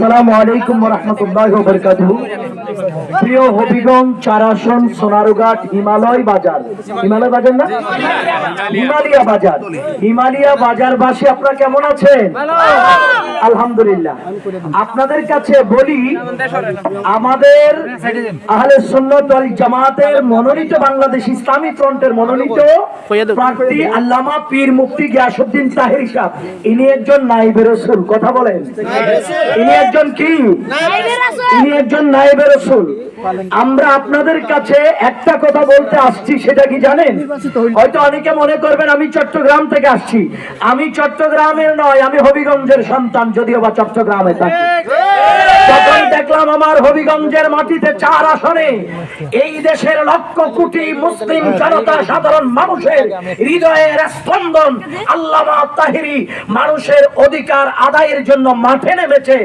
আসসালামু আলাইকুম রহমতুল্লাহ বরকাতুহু প্রিয় হবিগঞ্জ চারাসন সোনারুঘাট হিমালয় বাজার। হিমালয় বাজার না? হিমালয়া বাজার। হিমালয়া বাজার বাসী আপনারা কেমন আছেন? আলহামদুলিল্লাহ। আপনাদের কাছে বলি, আমাদের আহলে সুন্নত ওয়াল জামাতের মনোনীত বাংলাদেশ ইসলামী ফ্রন্টের মনোনীত প্রার্থী আল্লামা পীর মুফতি গিয়াসউদ্দিন তাহের সাহেব। ইনি একজন নাইবে রসুল, কথা বলেন। ইনি একজন কি ইনি একজন নাইবে রসুল। আমরা আপনাদের কাছে একটা কথা বলতে আসছি, সেটা কি জানেন? হয়তো অনেকে মনে করবেন আমি চট্টগ্রাম থেকে আসছি। আমি চট্টগ্রামের নয়, আমি হবিগঞ্জের সন্তান, যদিও বা চট্টগ্রামে থাকি। তখন দেখলাম আমার হবিগঞ্জের মাটিতে চার আসনে এই দেশের লক্ষ কোটি মুসলিম জনতা সাধারণ মানুষের হৃদয়ের স্পন্দন আল্লামা তাহিরি মানুষের অধিকার আদায়ের জন্য মাঠে নেমেছে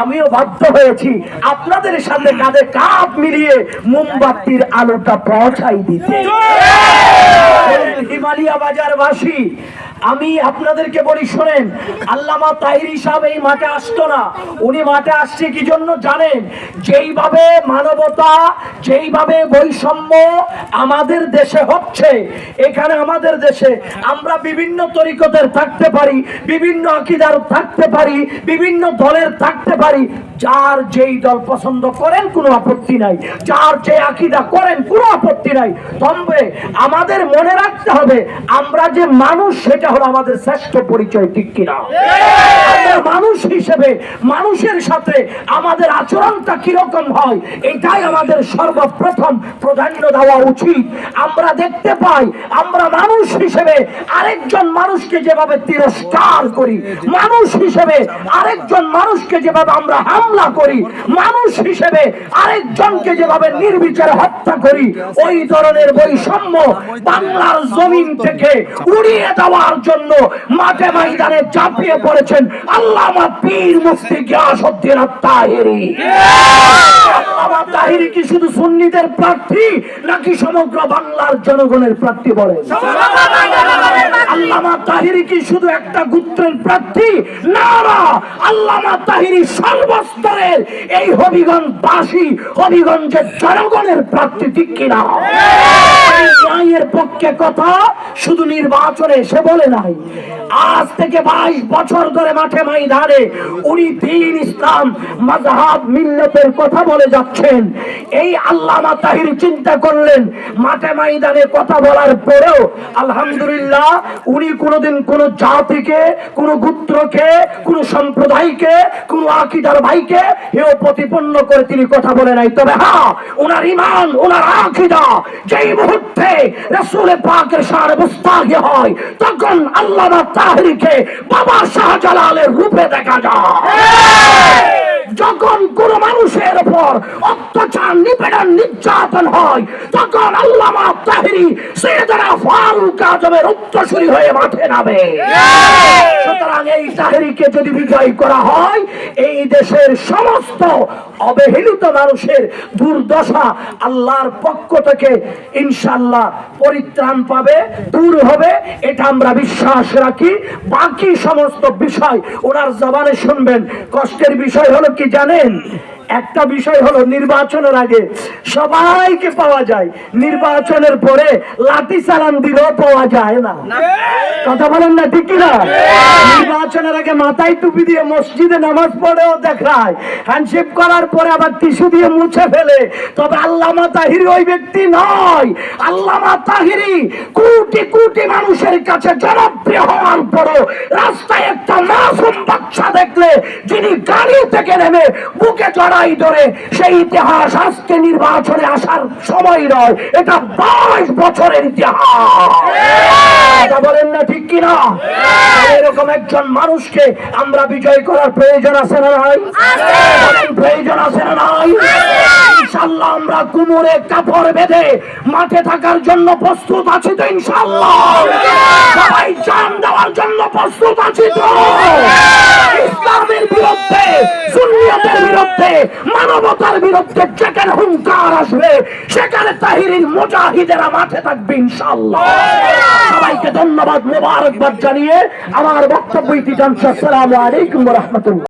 আমিও বাধ্য হয়েছি আপনাদের সামনে কাঁধে কাপ মিলিয়ে মোমবাতির আলোটা পৌঁছাই দিতে। হিমালয়া বাজারবাসী আমি আপনাদেরকে বলি, শোনেন, আল্লামা তাহির সাহেব এই মাঠে আসতো না। উনি মাঠে আসছে কি জন্য জানেন? যেইভাবে মানবতা, যেইভাবে বৈষম্য আমাদের দেশে হচ্ছে, এখানে আমাদের দেশে আমরা বিভিন্ন তরিকতের থাকতে পারি, বিভিন্ন আকিদার থাকতে পারি, বিভিন্ন দলের থাকতে পারি। যার যেই দল পছন্দ করেন, কোনো আপত্তি নাই। যার যে আকিদা করেন, কোনো আপত্তি নাই। তবে আমাদের মনে রাখতে হবে, আমরা যে মানুষ, সেটা আমাদের শ্রেষ্ঠ পরিচয় ঠিক কিনা? হিসেবে মানুষের সাথে আমাদের আচরণটা কীরকম হয়, এটাই আমাদের সর্বপ্রথম প্রাধান্য দেওয়া উচিত। আমরা দেখতে পাই, আমরা মানুষ হিসেবে আরেকজন মানুষকে যেভাবে তিরস্কার করি, মানুষ হিসেবে আরেকজন মানুষকে যেভাবে আমরা হামলা করি, মানুষ হিসেবে আরেকজনকে যেভাবে নির্বিচারে হত্যা করি, ওই ধরনের বৈষম্য বাংলার জমিন থেকে উড়িয়ে দেওয়ার জন্য মাঠে ময়দানে চাপিয়ে পড়েছেন আল্লামা পীর মুফতি গিয়াসউদ্দিন তাহিরি তাহিরি কি শুধু সুন্নিদের প্রার্থী নাকি সমগ্র বাংলার জনগণের প্রার্থী বলে আল্লামা তাহিরি কি শুধু একটা গোত্রের প্রার্থী? না না আল্লামা তাহিরি সর্বস্তরের এই হবিগঞ্জ বাসী হবিগঞ্জের জনগণের প্রার্থী ঠিক কিনা ন্যায়ের পক্ষে কথা শুধু নির্বাচনে সে বলে নাই। আজ থেকে বাইশ বছর ধরে মাঠে ময়দানে উনি দিন ইসলাম মাযহাব মিল্লতের কথা বলে যাচ্ছেন। এই আল্লামা তাহির চিন্তা করলেন মাঠে ময়দানে কথা বলার পরেও আলহামদুলিল্লাহ উনি কোনোদিন কোন জাতিকে কোন গোত্রকে কোন সম্প্রদায়কে কোন আকিদার ভাইকে হেও প্রতিপন্ন করে তিনি কথা বলে নাই। তবে হ্যাঁ ওনার ইমান ওনার আকিদা যেই মুহূর্তে রাসূলে পাকের সারে মুস্তাহি হয় তখন আল্লামা তাহরিকে বাবা শাহজালালের রূপে দেখা যায়। যখন কোন মানুষের উপর অত্যাচার নিপীড়ন নির্যাতন হয়, তখন আল্লামা তাহিরি সৈয়দনা ফারুক আজমের উত্তরসূরি হয়ে মাঠে নামে। সুতরাং এই তাহিরিকে যদি বিজয় করা হয়, এই দেশের সমস্ত অবহেলিত মানুষের দুর্দশা আল্লাহর পক্ষ থেকে ইনশাল্লাহ পরিত্রাণ পাবে, দূর হবে। এটা আমরা বিশ্বাস রাখি। বাকি সমস্ত বিষয় ওনার জবানে শুনবেন। কষ্টের বিষয় হলো কি জানেন? একটা বিষয় হলো নির্বাচনের আগে সবাইকে পাওয়া যায়। নির্বাচনের পরে লাঠি চালান দিলেও পাওয়া যায় না। কথা বলেন না ঠিক কিনা? নির্বাচনের আগে মাথায় টুপি দিয়ে মসজিদে নামাজ পড়েও দেখায়। হ্যান্ডশেপ করার পরে আবার টিস্যু দিয়ে মুছে ফেলে। তবে আল্লামা তাহিরি ওই ব্যক্তি নয়। আল্লামা তাহিরি কোটি কোটি মানুষের কাছে জনপ্রিয় হওয়ার পরও রাস্তায় একটা মাসুম যিনি গাড়ি থেকে নেমে বুকে জড়াই ধরে সেই ইতিহাস আজকে নির্বাচনে আসার সময় নয় এটা বাইশ বছরের ইতিহাস। বলেন না ঠিক কিনা? এরকম একজন মানুষকে আমরা বিজয় করার প্রয়োজন আছে না নাই? প্রয়োজন আছে না নাই? ইনশাল্লাহ আমরা কুমোরে কাপড় বেঁধে মাঠে থাকার জন্য প্রস্তুত আছি তো ইনশাল্লাহ সবাই জান দেওয়ার জন্য প্রস্তুত আছি তো। ইসলামের বিরুদ্ধে, সুন্নিয়তের বিরুদ্ধে, মানবতার বিরুদ্ধে যেখানে হুঙ্কার আসবে, সেখানে তাহিরির মুজাহিদেরা মাঠে থাকবে ইনশাল্লাহ সবাইকে ধন্যবাদ, মোবারকবাদ জানিয়ে আমার বক্তব্য ইতি জানছি। আসসালামু আলাইকুম রহমতুল্লাহ।